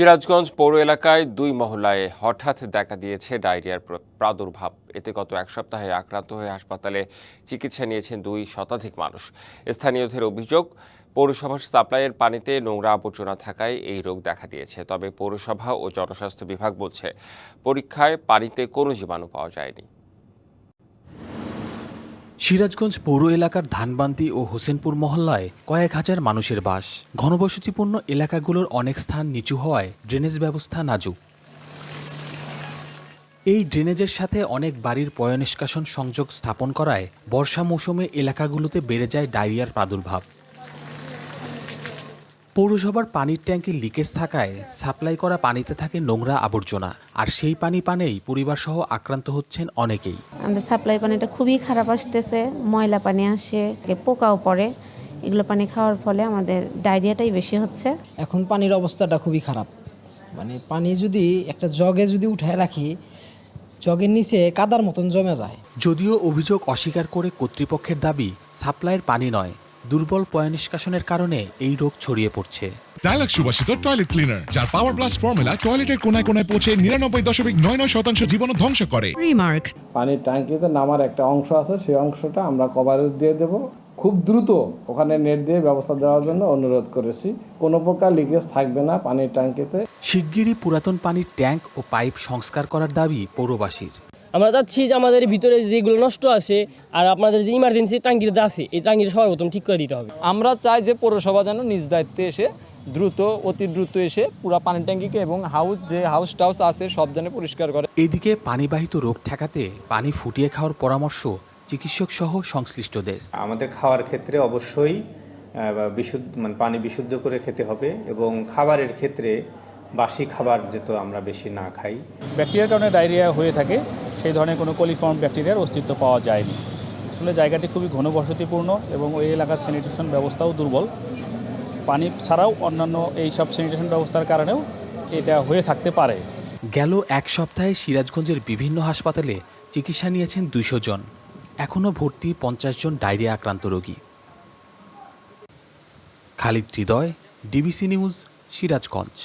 সিরাজগঞ্জ পৌর এলাকায় দুই মহল্লায় হঠাৎ দেখা দিয়েছে ডায়রিয়ার প্রাদুর্ভাব। এতে গত এক সপ্তাহে আক্রান্ত হয়ে হাসপাতালে চিকিৎসা নিয়েছেন দুই শতাধিক মানুষ। স্থানীয়দের অভিযোগ, পৌরসভার সাপ্লাইয়ের পানিতে নোংরা আবর্জনা থাকায় এই রোগ দেখা দিয়েছে। তবে পৌরসভা ও জনস্বাস্থ্য বিভাগ বলছে, পরীক্ষায় পানিতে কোনো জীবাণু পাওয়া যায়নি। সিরাজগঞ্জ পৌর এলাকার ধানবান্তি ও হোসেনপুর মহল্লায় কয়েক হাজার মানুষের বাস। ঘনবসতিপূর্ণ এলাকাগুলোর অনেক স্থান নিচু হওয়ায় ড্রেনেজ ব্যবস্থা নাজুক। এই ড্রেনেজের সাথে অনেক বাড়ির পয়নিষ্কাশন সংযোগ স্থাপন করায় বর্ষা মৌসুমে এলাকাগুলোতে বেড়ে যায় ডায়রিয়ার প্রাদুর্ভাব। পৌরসভার পানির ট্যাঙ্কে লিকেজ থাকায় সাপ্লাই করা পানিতে থাকে নোংরা আবর্জনা আর সেই পানি পানেই পরিবারসহ আক্রান্ত হচ্ছেন অনেকেই। আমাদের সাপ্লাই পানিটা খুবই খারাপ আসতেছে ময়লা পানি আসে পোকাও পড়ে। এগুলো পানি খাওয়ার ফলে আমাদের ডায়রিয়াটাই বেশি হচ্ছে। এখন পানির অবস্থাটা খুবই খারাপ। মানে পানি যদি একটা জগে যদি উঠায় রাখি জগের নিচে কাদার মতন জমে যায়। যদিও অভিযোগ অস্বীকার করে কর্তৃপক্ষের দাবি সাপ্লাইয়ের পানি নয় দুর্বল পয়নিষ্কাশনের কারণে এই রোগ ছড়িয়ে পড়ছে। ডায়লগ সুবাসিত টয়লেট ক্লিনার যার পাওয়ার প্লাস ফর্মুলা টয়লেটের কোনায় কোনায় পৌঁছে নিরানব্বই দশমিক নয় নয় শতাংশ জীবন ধ্বংস করে। Remark. পানির ট্যাঙ্কিতে নামার একটা অংশ আছে সেই অংশটা আমরা কভারেজ দিয়ে দেব। খুব দ্রুত ওখানে নেট দিয়ে ব্যবস্থা দেওয়ার জন্য অনুরোধ করেছি। কোনো প্রকার লিকেজ থাকবে না পানির ট্যাঙ্কিতে। শিগগিরই পুরাতন পানির ট্যাঙ্ক ও পাইপ সংস্কার করার দাবি পৌরবাসীর। আমরা চাচ্ছি যে আমাদের ভিতরে যেগুলো নষ্ট আছে আর আপনাদের যে ইমার্জেন্সি টাঙ্কিটা আছে এই টাঙ্কিটা সবার প্রথম ঠিক করে দিতে হবে। আমরা চাই যে পৌরসভা যেন নিজ দায়িত্বে এসে দ্রুত অতি দ্রুত এসে পুরা পানির ট্যাঙ্কিকে এবং হাউস যে হাউস টাউস আছে সব যেন পরিষ্কার করে। এদিকে পানিবাহিত রোগ ঠেকাতে পানি ফুটিয়ে খাওয়ার পরামর্শ চিকিৎসক সহ সংশ্লিষ্টদের। আমাদের খাওয়ার ক্ষেত্রে অবশ্যই বিশুদ্ধ মানে পানি বিশুদ্ধ করে খেতে হবে এবং খাবারের ক্ষেত্রে বাসি খাবার যেহেতু আমরা বেশি না খাই। ব্যাকটেরিয়ার কারণে ডায়রিয়া হয়ে থাকে সেই ধরনের কোনো কলিফর্ম ব্যাকটেরিয়ার অস্তিত্ব পাওয়া যায়নি। আসলে জায়গাটি খুবই ঘনবসতিপূর্ণ এবং ওই এলাকার স্যানিটেশন ব্যবস্থাও দুর্বল। পানি ছাড়াও অন্যান্য এই সব স্যানিটেশন ব্যবস্থার কারণেও এটা হয়ে থাকতে পারে। গেল এক সপ্তাহে সিরাজগঞ্জের বিভিন্ন হাসপাতালে চিকিৎসা নিয়েছেন দুইশো জন। এখনও ভর্তি পঞ্চাশ জন ডায়রিয়া আক্রান্ত রোগী। Khalid Hridoy DBC news Sirajganj.